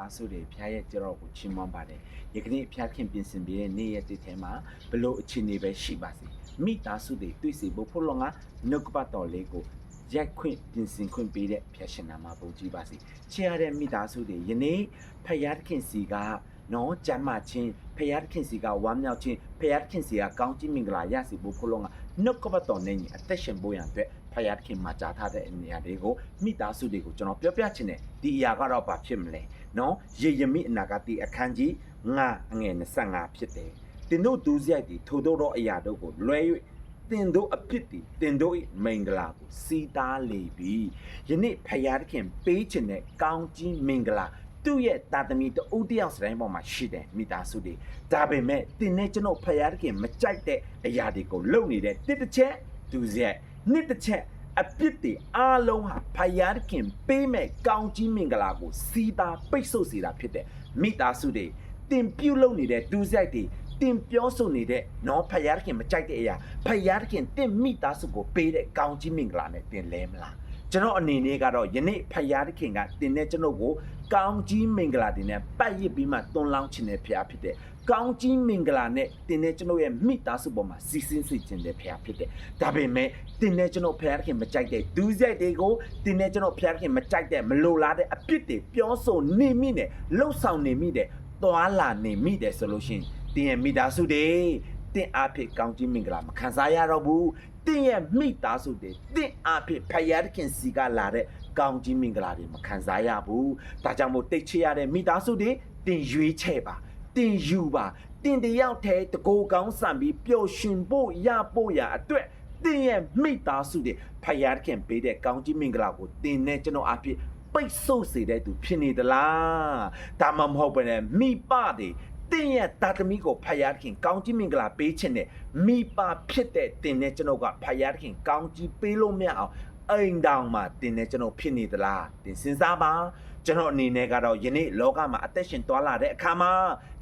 သားစုတွေဖျားရဲ့ကြတော့ကိုချီးမွမ်းပါတယ်ယကနေ့ဖျားခင်ပြင်ဆင်ပေးတဲ့နေ့ရက်တစ်ထဲမှာဘလို့အခြေအနေပဲရှိပါစေမိသားစုတွေတွေ့စီဖို့ဖို့လောငါနှုတ်ကပတ်တော်လေးကိုရိုက်ခွင့်ပြင်ဆင်ခွင့်ပေးတဲ့ဖျားရှင်နာမှာပုံကြည့်ပါစေချစ်ရတဲ့မိသားစုတွေယနေ့ဖျားခင်စီက နော်ကျမ်းမာခြင်းဖျားခင်စီကဝမ်းမြောက်ခြင်းဖျားခင်စီကကောင်းခြင်းမင်္ဂလာရစီဖို့ဖို့လောငါနှုတ်ကပတ်တော်နဲ့ညီအသက်ရှင်ဖို့ရန်အတွက်ဖယားခင်မှာကြားထားတဲ့နေရာတွေကိုမိသားစုတွေကိုကျွန်တော်ပြောပြချင်တယ်ဒီအရာကတော့ဘာဖြစ်မလဲနော်ယေရမိအနာဂတိအခန်းကြီး9အငယ်25ဖြစ်တယ်တင်တို့ဒူးစရိုက်ဒီထိုတို့သောအရာတို့ကိုလွဲ၍တင်တို့အဖြစ်ဒီတင်တို့၏မင်္ဂလာကိုစီးတားလေပြီယနေ့ဖယားခင်ပေးချင်တဲ့ကောင်းကြီးမင်္ဂလာ သူ့ရဲ့တာသမီတဦးတယောက်စတိုင်းပေါ်မှာရှိတယ်မိသားစုတွေဒါပေမဲ့တင်နဲ့ကျွန်တော်ဖယားခင်မကြိုက်တဲ့အရာတွေကိုလုပ်နေတဲ့တစ်တစ်ချက်ဒူးစရိုက်နှစ်တစ်ချက်အပြစ်တွေအားလုံးဟာဖယားခင်ပေးမဲ့ကောင်းကြီးမင်္ဂလာကိုစီးတာပိတ်ဆို့စေတာဖြစ်တဲ့မိသားစုတွေတင်ပြုတ်လုံနေတဲ့ဒူးဆိုင်တွေတင်ပြောဆိုနေတဲ့နော်ဖယားခင်မကြိုက်တဲ့အရာဖယားခင်တင်မိသားစုကိုပေးတဲ့ကောင်းကြီးမင်္ဂလာနဲ့တင်လဲမလား ကျွန်တော်အနေနဲ့ကတော့ယနေ့ဖယားခင်ကတင်တဲ့ကျွန်တော်ကိုကောင်းကြီးမင်္ဂလာတင်နဲ့ပတ်ရစ်ပြီးမှတွန်းလောင်းခြင်းနဲ့ဖယားဖြစ်တဲ့ကောင်းကြီးမင်္ဂလာနဲ့တင်တဲ့ကျွန်တော်ရဲ့မိသားစုပေါ်မှာစီစဉ်ဆွေခြင်းတဲ့ဖယားဖြစ်တဲ့ဒါပေမဲ့တင်တဲ့ကျွန်တော်ဖယားခင်မကြိုက်တဲ့ဒူးဆိုင်တွေကိုတင်တဲ့ကျွန်တော်ဖယားခင်မကြိုက်တဲ့မလိုလားတဲ့အပြစ်တွေပြောဆိုနေမိနဲ့လှုပ်ဆောင်နေမိတဲ့သွားလာနေမိတယ်ဆိုလို့ရှိရင်တင်ရဲ့မိသားစုတွေ တင်အားဖြင့်ကောင်းကြီးမင်္ဂလာမခံစားရတော့ဘူးတင်ရဲ့မိသားစုတွေတင်အားဖြင့်ဖယားခင်စီကလာတဲ့ကောင်းကြီးမင်္ဂလာတွေမခံစားရဘူးဒါကြောင့်မို့တိတ်ချရတဲ့မိသားစုတွေတင်ရွေးချယ်ပါတင်ယူပါတင်တယောက်တည်းတကိုယ်ကောင်းဆန်ပြီးပျော်ရွှင်ဖို့ရဖို့ရအတွက်တင်ရဲ့မိသားစုတွေဖယားခင်ပေးတဲ့ကောင်းကြီးမင်္ဂလာကိုတင်နဲ့ကျွန်တော်အားဖြင့်ပိတ်ဆို့စေတဲ့သူဖြစ်နေသလားဒါမှမဟုတ်ပဲနဲ့မိပတွေ တင်းရဲ့တာသမီကိုဖယားခင်ကောင်းကြီးမင်္ဂလာပေးခြင်းနဲ့မိပဖြစ်တဲ့တင်းနဲ့ကျွန်တော်ကဖယားခင်ကောင်းကြီးပေးလို့မရအောင်အိမ်တောင်မှာတင်းနဲ့ကျွန်တော်ဖြစ်နေသလားတင်းစဉ်းစားပါကျွန်တော်အနေနဲ့ကတော့ယနေ့လောကမှာအသက်ရှင်သွားလာတဲ့အခါမှာ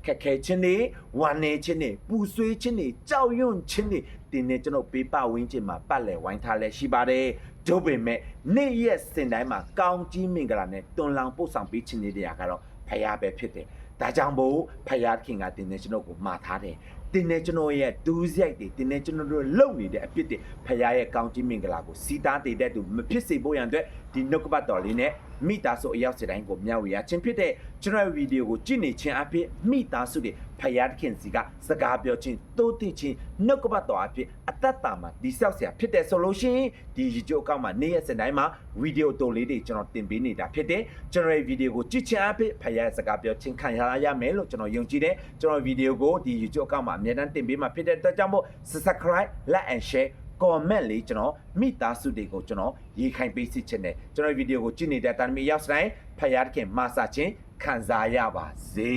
ခက်ခဲခြင်းတွေဝမ်းနေခြင်းတွေပူဆွေးခြင်းတွေကြောက်ရွံ့ခြင်းတွေတင်းနဲ့ကျွန်တော်ပေးပဝင်းခြင်းမှာပတ်လည်ဝိုင်းထားလဲရှိပါတယ်ဒုပေမဲ့နေ့ရက်စင်တိုင်းမှာကောင်းကြီးမင်္ဂလာနဲ့တွန်လောင်ပို့ဆောင်ပေးခြင်းတွေတရားကတော့ဖယားပဲဖြစ်တယ် ဒါကြောင့်မို့ဖယားခင်ကတင်းနဲ့ကျွန်တော်ကိုမှာထားတယ်တင်းနဲ့ကျွန်တော်ရဲ့ဒူးရိုက်တွေတင်းနဲ့ကျွန်တော်တို့လုံနေတဲ့အပြစ်တွေဖယားရဲ့ကောင်းကြီးမင်္ဂလာကိုစီးတားတည်တဲ့သူမဖြစ်စေဖို့ရန်အတွက်ဒီနှုတ်ကပတ်တော်လေးနဲ့ မိသားစုအယောက်စီတိုင်းကိုမျှဝေရခြင်းဖြစ်တဲ့ကျွန်တော်ဗီဒီယိုကိုကြည့်နေခြင်းအပြင်မိသားစုတွေဖယားတခင်စီကစကားပြောခြင်းတိုးတင်ခြင်းနှုတ်ကပတ်တော်အပြင်အသက်တာမှာဒီဆောက်ဆရာဖြစ်တဲ့ဆိုလို့ရှိရင်ဒီရေချိုးအကောင့်မှာနေ့ရက်စတိုင်းမှာဗီဒီယိုတိုလေးတွေကျွန်တော်တင်ပေးနေတာဖြစ်တဲ့ကျွန်တော်ဗီဒီယိုကိုကြည့်ခြင်းအပြင်ဖယားစကားပြောခြင်းခံရရမယ်လို့ကျွန်တော်ယုံကြည်တယ်ကျွန်တော်ဗီဒီယိုကိုဒီရေချိုးအကောင့်မှာအမြဲတမ်းတင်ပေးမှာဖြစ်တဲ့အတွက်ကြောင့်မို့ subscribe like and share comment လေးကျွန်တော်မိသားစုတွေကိုကျွန်တော်ရေးခိုင်းပေးစီခြင်းနဲ့ကျွန်တော်ဗီဒီယိုကိုကြည့်နေတဲ့တာမီရောက်စတိုင်းဖယားခင်မဆာချင်းခံစားရပါစေ